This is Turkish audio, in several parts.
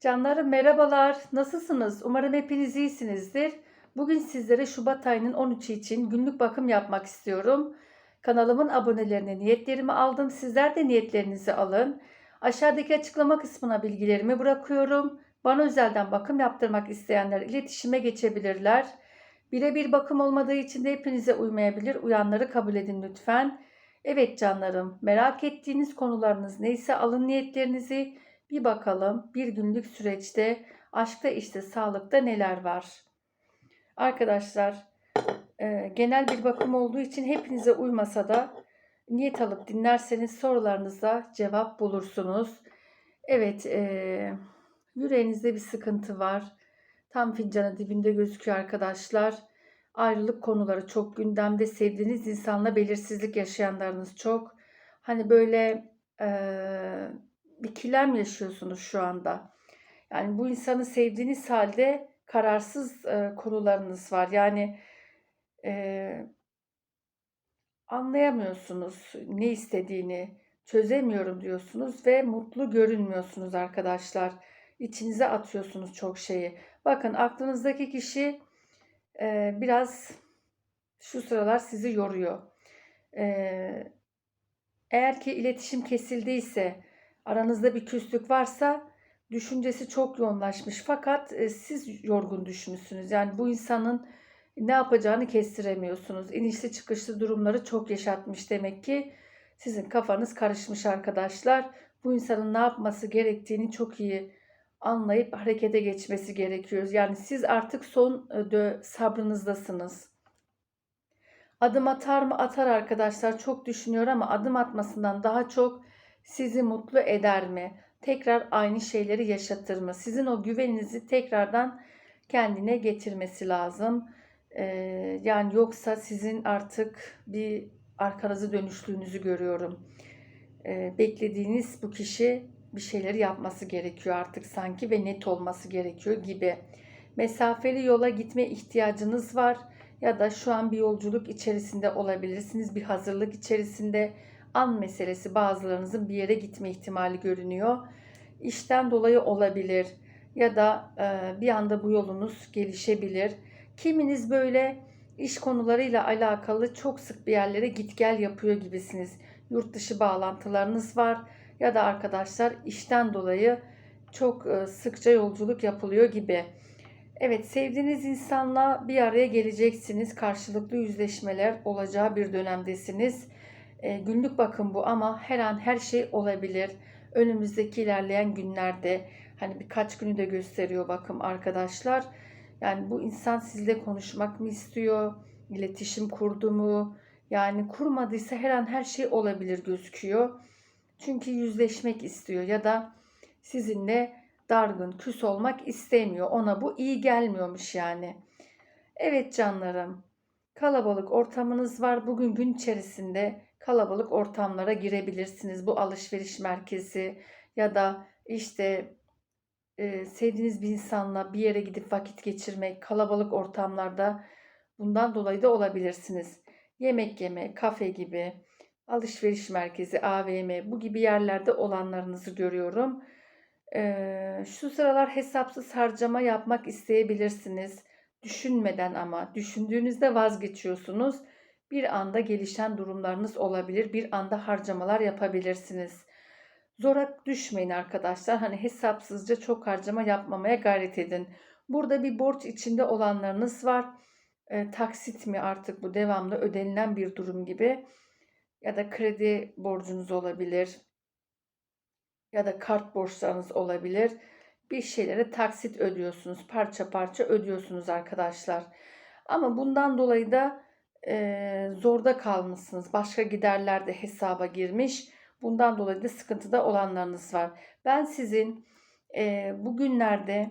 Canlarım merhabalar. Nasılsınız? Umarım hepiniz iyisinizdir. Bugün sizlere Şubat ayının 13'ü için günlük bakım yapmak istiyorum. Kanalımın abonelerine niyetlerimi aldım. Sizler de niyetlerinizi alın. Aşağıdaki açıklama kısmına bilgilerimi bırakıyorum. Bana özelden bakım yaptırmak isteyenler iletişime geçebilirler. Birebir bakım olmadığı için de hepinize uymayabilir. Uyanları kabul edin lütfen. Evet canlarım, merak ettiğiniz konularınız neyse alın niyetlerinizi. Bir bakalım bir günlük süreçte aşkta işte sağlıkta neler var. Arkadaşlar e, genel bir bakım olduğu için hepinize uymasa da niyet alıp dinlerseniz sorularınıza cevap bulursunuz. Evet e, yüreğinizde bir sıkıntı var. Tam fincanı dibinde gözüküyor arkadaşlar. Ayrılık konuları çok gündemde. Sevdiğiniz insanla belirsizlik yaşayanlarınız çok. Hani böyle eee bir ikilem yaşıyorsunuz şu anda. Yani bu insanı sevdiğiniz halde kararsız e, konularınız var. Yani e, anlayamıyorsunuz ne istediğini, çözemiyorum diyorsunuz ve mutlu görünmüyorsunuz arkadaşlar. İçinize atıyorsunuz çok şeyi. Bakın aklınızdaki kişi e, biraz şu sıralar sizi yoruyor. E, eğer ki iletişim kesildiyse, aranızda bir küslük varsa düşüncesi çok yoğunlaşmış fakat e, siz yorgun düşmüşsünüz. Yani bu insanın ne yapacağını kestiremiyorsunuz. İnişli çıkışlı durumları çok yaşatmış demek ki. Sizin kafanız karışmış arkadaşlar. Bu insanın ne yapması gerektiğini çok iyi anlayıp harekete geçmesi gerekiyor. Yani siz artık son e, sabrınızdasınız. Adım atar mı? Atar arkadaşlar. Çok düşünüyor ama adım atmasından daha çok sizi mutlu eder mi? Tekrar aynı şeyleri yaşatır mı? Sizin o güveninizi tekrardan kendine getirmesi lazım. Ee, yani yoksa sizin artık bir arkanızı dönüştüğünüzü görüyorum. Ee, beklediğiniz bu kişi bir şeyleri yapması gerekiyor artık sanki ve net olması gerekiyor gibi. Mesafeli yola gitme ihtiyacınız var ya da şu an bir yolculuk içerisinde olabilirsiniz. Bir hazırlık içerisinde an meselesi bazılarınızın bir yere gitme ihtimali görünüyor. İşten dolayı olabilir ya da e, bir anda bu yolunuz gelişebilir. Kiminiz böyle iş konularıyla alakalı çok sık bir yerlere git gel yapıyor gibisiniz. Yurt dışı bağlantılarınız var ya da arkadaşlar işten dolayı çok e, sıkça yolculuk yapılıyor gibi. Evet sevdiğiniz insanla bir araya geleceksiniz. Karşılıklı yüzleşmeler olacağı bir dönemdesiniz. E, günlük bakım bu ama her an her şey olabilir. Önümüzdeki ilerleyen günlerde hani birkaç günü de gösteriyor bakım arkadaşlar. Yani bu insan sizle konuşmak mı istiyor? İletişim kurdu mu? Yani kurmadıysa her an her şey olabilir gözüküyor. Çünkü yüzleşmek istiyor ya da sizinle dargın, küs olmak istemiyor. Ona bu iyi gelmiyormuş yani. Evet canlarım. Kalabalık ortamınız var. Bugün gün içerisinde kalabalık ortamlara girebilirsiniz. Bu alışveriş merkezi ya da işte e, sevdiğiniz bir insanla bir yere gidip vakit geçirmek, kalabalık ortamlarda bundan dolayı da olabilirsiniz. Yemek yeme, kafe gibi, alışveriş merkezi, AVM bu gibi yerlerde olanlarınızı görüyorum. E, şu sıralar hesapsız harcama yapmak isteyebilirsiniz. Düşünmeden ama düşündüğünüzde vazgeçiyorsunuz bir anda gelişen durumlarınız olabilir. Bir anda harcamalar yapabilirsiniz. Zora düşmeyin arkadaşlar. Hani hesapsızca çok harcama yapmamaya gayret edin. Burada bir borç içinde olanlarınız var. E, taksit mi artık bu devamlı ödenilen bir durum gibi. Ya da kredi borcunuz olabilir. Ya da kart borçlarınız olabilir. Bir şeylere taksit ödüyorsunuz. Parça parça ödüyorsunuz arkadaşlar. Ama bundan dolayı da e, zorda kalmışsınız. Başka giderler de hesaba girmiş. Bundan dolayı da sıkıntıda olanlarınız var. Ben sizin e, bugünlerde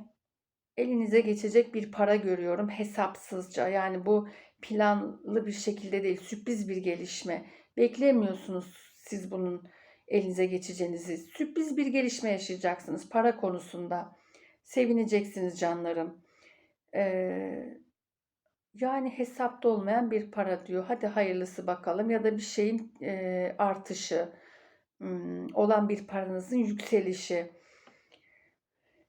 elinize geçecek bir para görüyorum hesapsızca. Yani bu planlı bir şekilde değil, sürpriz bir gelişme. Beklemiyorsunuz siz bunun elinize geçeceğinizi. Sürpriz bir gelişme yaşayacaksınız para konusunda. Sevineceksiniz canlarım. Ee, yani hesapta olmayan bir para diyor. Hadi hayırlısı bakalım ya da bir şeyin e, artışı olan bir paranızın yükselişi.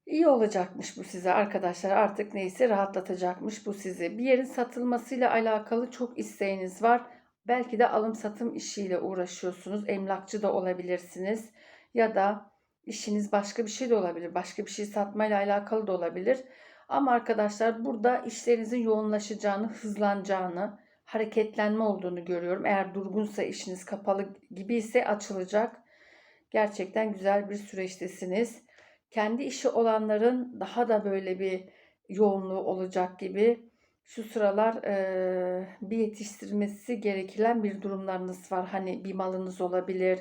İyi olacakmış bu size arkadaşlar. Artık neyse rahatlatacakmış bu sizi. Bir yerin satılmasıyla alakalı çok isteğiniz var. Belki de alım satım işiyle uğraşıyorsunuz. Emlakçı da olabilirsiniz. Ya da işiniz başka bir şey de olabilir. Başka bir şey satmayla alakalı da olabilir. Ama arkadaşlar burada işlerinizin yoğunlaşacağını, hızlanacağını, hareketlenme olduğunu görüyorum. Eğer durgunsa işiniz kapalı gibi ise açılacak. Gerçekten güzel bir süreçtesiniz. Kendi işi olanların daha da böyle bir yoğunluğu olacak gibi. Şu sıralar e, bir yetiştirmesi gereken bir durumlarınız var. Hani bir malınız olabilir,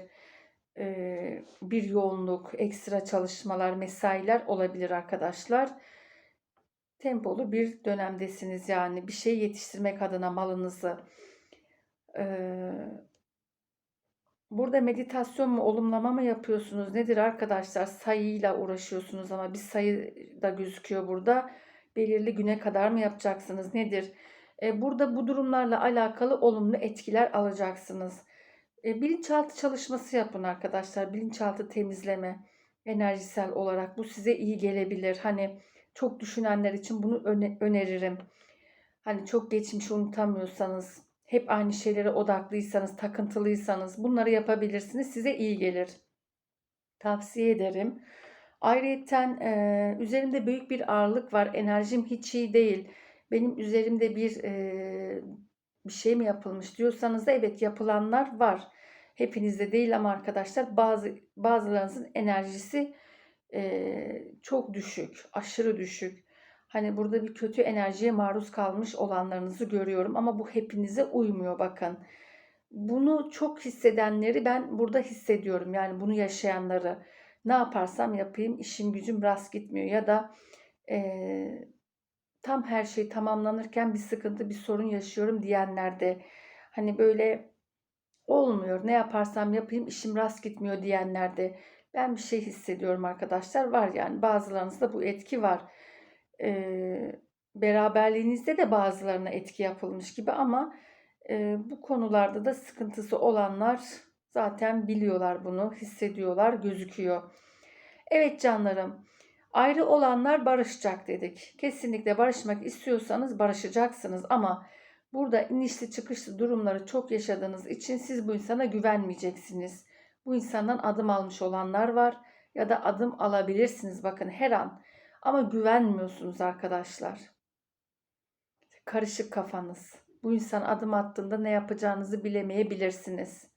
e, bir yoğunluk, ekstra çalışmalar, mesailer olabilir arkadaşlar. Tempolu bir dönemdesiniz yani bir şey yetiştirmek adına malınızı. E, Burada meditasyon mu, olumlama mı yapıyorsunuz? Nedir arkadaşlar? Sayıyla uğraşıyorsunuz ama bir sayı da gözüküyor burada. Belirli güne kadar mı yapacaksınız? Nedir? E, burada bu durumlarla alakalı olumlu etkiler alacaksınız. E, bilinçaltı çalışması yapın arkadaşlar. Bilinçaltı temizleme enerjisel olarak bu size iyi gelebilir. Hani çok düşünenler için bunu öne- öneririm. Hani çok geçmişi unutamıyorsanız, hep aynı şeylere odaklıysanız, takıntılıysanız bunları yapabilirsiniz. Size iyi gelir. Tavsiye ederim. Ayrıyeten e, üzerimde büyük bir ağırlık var. Enerjim hiç iyi değil. Benim üzerimde bir e, bir şey mi yapılmış diyorsanız da evet yapılanlar var. Hepinizde değil ama arkadaşlar bazı bazılarınızın enerjisi e, çok düşük, aşırı düşük. Hani burada bir kötü enerjiye maruz kalmış olanlarınızı görüyorum ama bu hepinize uymuyor bakın. Bunu çok hissedenleri ben burada hissediyorum. Yani bunu yaşayanları ne yaparsam yapayım işim gücüm rast gitmiyor ya da e, tam her şey tamamlanırken bir sıkıntı bir sorun yaşıyorum diyenlerde hani böyle olmuyor ne yaparsam yapayım işim rast gitmiyor diyenlerde ben bir şey hissediyorum arkadaşlar var yani bazılarınızda bu etki var e, beraberliğinizde de bazılarına etki yapılmış gibi ama e, bu konularda da sıkıntısı olanlar zaten biliyorlar bunu, hissediyorlar, gözüküyor. Evet canlarım, ayrı olanlar barışacak dedik. Kesinlikle barışmak istiyorsanız barışacaksınız ama burada inişli çıkışlı durumları çok yaşadığınız için siz bu insana güvenmeyeceksiniz. Bu insandan adım almış olanlar var ya da adım alabilirsiniz bakın her an. Ama güvenmiyorsunuz arkadaşlar. Karışık kafanız. Bu insan adım attığında ne yapacağınızı bilemeyebilirsiniz.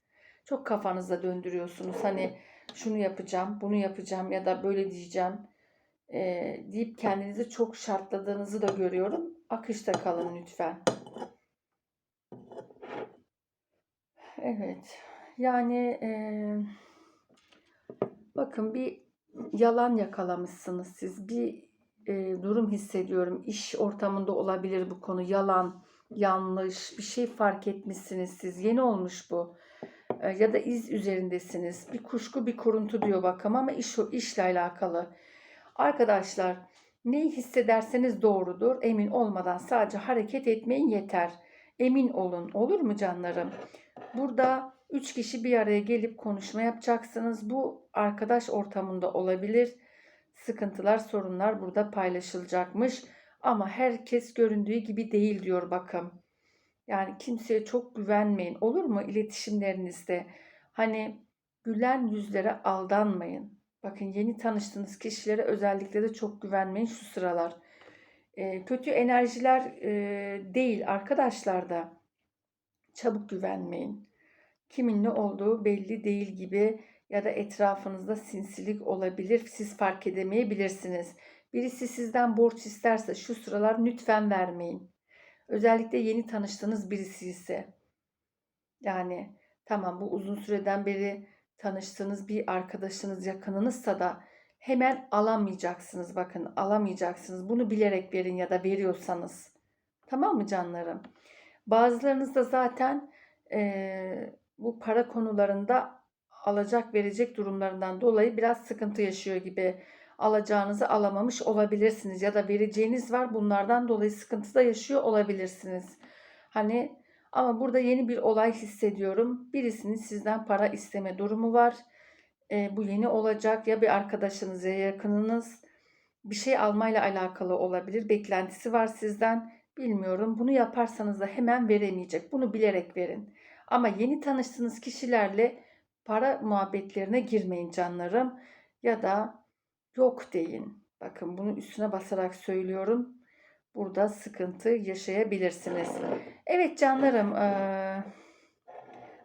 Çok kafanızda döndürüyorsunuz. Hani şunu yapacağım, bunu yapacağım ya da böyle diyeceğim e, deyip kendinizi çok şartladığınızı da görüyorum. Akışta kalın lütfen. Evet. Yani e, bakın bir yalan yakalamışsınız siz. Bir e, durum hissediyorum. İş ortamında olabilir bu konu. Yalan, yanlış, bir şey fark etmişsiniz siz. Yeni olmuş bu. E, ya da iz üzerindesiniz. Bir kuşku, bir kuruntu diyor bakalım ama iş o işle alakalı. Arkadaşlar neyi hissederseniz doğrudur. Emin olmadan sadece hareket etmeyin yeter. Emin olun. Olur mu canlarım? Burada üç kişi bir araya gelip konuşma yapacaksınız. Bu arkadaş ortamında olabilir sıkıntılar, sorunlar burada paylaşılacakmış. Ama herkes göründüğü gibi değil diyor bakım. Yani kimseye çok güvenmeyin. Olur mu iletişimlerinizde? Hani gülen yüzlere aldanmayın. Bakın yeni tanıştığınız kişilere özellikle de çok güvenmeyin şu sıralar. E, kötü enerjiler e, değil arkadaşlar da çabuk güvenmeyin. Kimin ne olduğu belli değil gibi ya da etrafınızda sinsilik olabilir. Siz fark edemeyebilirsiniz. Birisi sizden borç isterse şu sıralar lütfen vermeyin. Özellikle yeni tanıştığınız birisi ise. Yani tamam bu uzun süreden beri tanıştığınız bir arkadaşınız, yakınınızsa da hemen alamayacaksınız. Bakın alamayacaksınız. Bunu bilerek verin ya da veriyorsanız. Tamam mı canlarım? Bazılarınız da zaten e, bu para konularında alacak verecek durumlarından dolayı biraz sıkıntı yaşıyor gibi alacağınızı alamamış olabilirsiniz ya da vereceğiniz var bunlardan dolayı sıkıntı da yaşıyor olabilirsiniz. Hani ama burada yeni bir olay hissediyorum. Birisinin sizden para isteme durumu var. E, bu yeni olacak ya bir arkadaşınız ya yakınınız bir şey almayla alakalı olabilir. Beklentisi var sizden. Bilmiyorum. Bunu yaparsanız da hemen veremeyecek. Bunu bilerek verin. Ama yeni tanıştığınız kişilerle para muhabbetlerine girmeyin canlarım. Ya da yok deyin. Bakın bunu üstüne basarak söylüyorum. Burada sıkıntı yaşayabilirsiniz. Evet canlarım.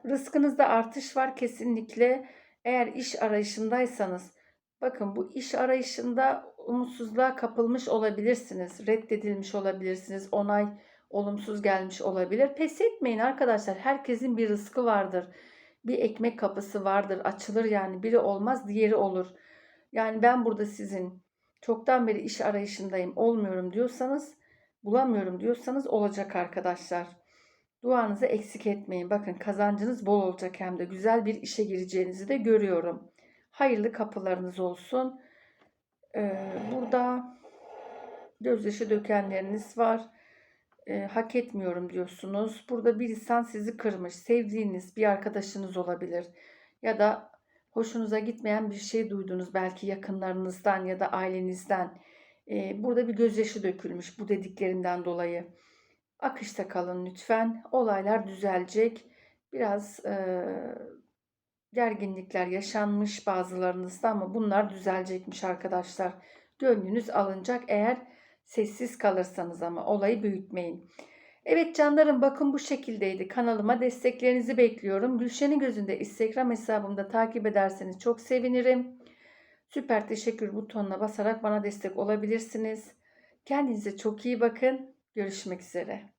rızkınızda artış var kesinlikle. Eğer iş arayışındaysanız bakın bu iş arayışında umutsuzluğa kapılmış olabilirsiniz. Reddedilmiş olabilirsiniz. Onay olumsuz gelmiş olabilir. Pes etmeyin arkadaşlar. Herkesin bir rızkı vardır. Bir ekmek kapısı vardır. Açılır yani. Biri olmaz, diğeri olur. Yani ben burada sizin çoktan beri iş arayışındayım, olmuyorum diyorsanız, bulamıyorum diyorsanız olacak arkadaşlar. Duanızı eksik etmeyin. Bakın kazancınız bol olacak hem de güzel bir işe gireceğinizi de görüyorum. Hayırlı kapılarınız olsun. Ee, burada gözyaşı dökenleriniz var. Ee, hak etmiyorum diyorsunuz. Burada bir insan sizi kırmış. Sevdiğiniz bir arkadaşınız olabilir. Ya da hoşunuza gitmeyen bir şey duydunuz. Belki yakınlarınızdan ya da ailenizden. Ee, burada bir gözyaşı dökülmüş bu dediklerimden dolayı. Akışta kalın lütfen. Olaylar düzelecek. Biraz e, gerginlikler yaşanmış bazılarınızda ama bunlar düzelecekmiş arkadaşlar. Gönlünüz alınacak eğer sessiz kalırsanız ama olayı büyütmeyin. Evet canlarım bakın bu şekildeydi. Kanalıma desteklerinizi bekliyorum. Gülşen'in gözünde Instagram hesabımda takip ederseniz çok sevinirim. Süper teşekkür butonuna basarak bana destek olabilirsiniz. Kendinize çok iyi bakın. Görüşmek üzere.